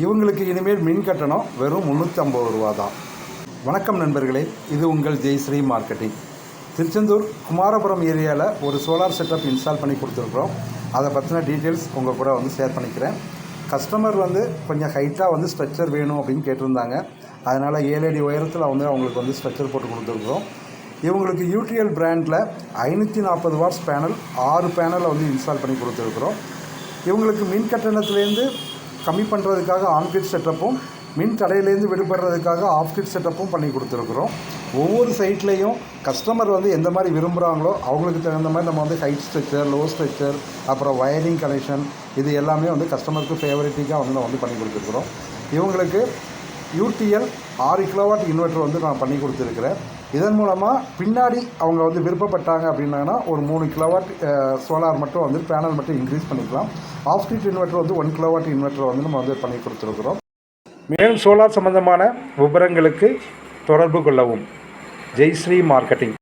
இவங்களுக்கு இனிமேல் மின் கட்டணம் வெறும் முந்நூற்றம்பது ரூபா தான் வணக்கம் நண்பர்களே இது உங்கள் ஜெய்ஸ்ரீ மார்க்கெட்டிங். திருச்செந்தூர் குமாரபுரம் ஏரியாவில் ஒரு சோலார் செட்டப் இன்ஸ்டால் பண்ணி கொடுத்துருக்குறோம். அதை பற்றின டீட்டெயில்ஸ் உங்கள் கூட வந்து ஷேர் பண்ணிக்கிறேன். கஸ்டமர் வந்து கொஞ்சம் ஹைட்டாக வந்து ஸ்ட்ரக்சர் வேணும் அப்படின்னு கேட்டிருந்தாங்க. அதனால் ஏழு அடி உயரத்தில் வந்து அவங்களுக்கு வந்து ஸ்ட்ரக்சர் போட்டு கொடுத்துருக்குறோம். இவங்களுக்கு யூடிஎல் பிராண்டில் ஐநூற்றி நாற்பது வாட்ஸ் பேனல் ஆறு பேனலை வந்து இன்ஸ்டால் பண்ணி கொடுத்துருக்குறோம். இவங்களுக்கு மின் கட்டணத்துலேருந்து கம்மி பண்ணுறதுக்காக ஆன்கிட் செட்டப்பும் மின் தடையிலேருந்து விடுபடுறதுக்காக ஆஃப்கிட் செட்டப்பும் பண்ணி கொடுத்துருக்குறோம். ஒவ்வொரு சைட்லேயும் கஸ்டமர் வந்து எந்த மாதிரி விரும்புகிறாங்களோ அவங்களுக்கு தகுந்த மாதிரி நம்ம வந்து ஹைட் ஸ்ட்ரக்சர் லோ ஸ்ட்ரக்சர் அப்புறம் வயரிங் கனெக்ஷன் இது எல்லாமே வந்து கஸ்டமருக்கு ஃபேவரட்டிக்காக வந்து நம்ம வந்து பண்ணி கொடுத்துருக்குறோம். இவங்களுக்கு யூடிஎல் ஆறு கிலோவாட் இன்வெர்ட்டர் வந்து நான் பண்ணி கொடுத்துருக்குறேன். இதன் மூலமாக பின்னாடி அவங்க வந்து விருப்பப்பட்டாங்க அப்படின்னாங்கன்னா ஒரு மூணு கிலோவாட் சோலார் மட்டும் வந்து பேனல் மட்டும் இன்க்ரீஸ் பண்ணிக்கலாம். ஆஃப் ஸ்ட்ரீட் இன்வெர்ட்டர் வந்து ஒன் கிலோவாட் இன்வெர்டர் வந்து நம்ம வந்து பண்ணி கொடுத்துருக்குறோம். மேலும் சோலார் சம்பந்தமான விவரங்களுக்கு தொடர்பு கொள்ளவும். ஜெய்ஸ்ரீ மார்க்கெட்டிங்.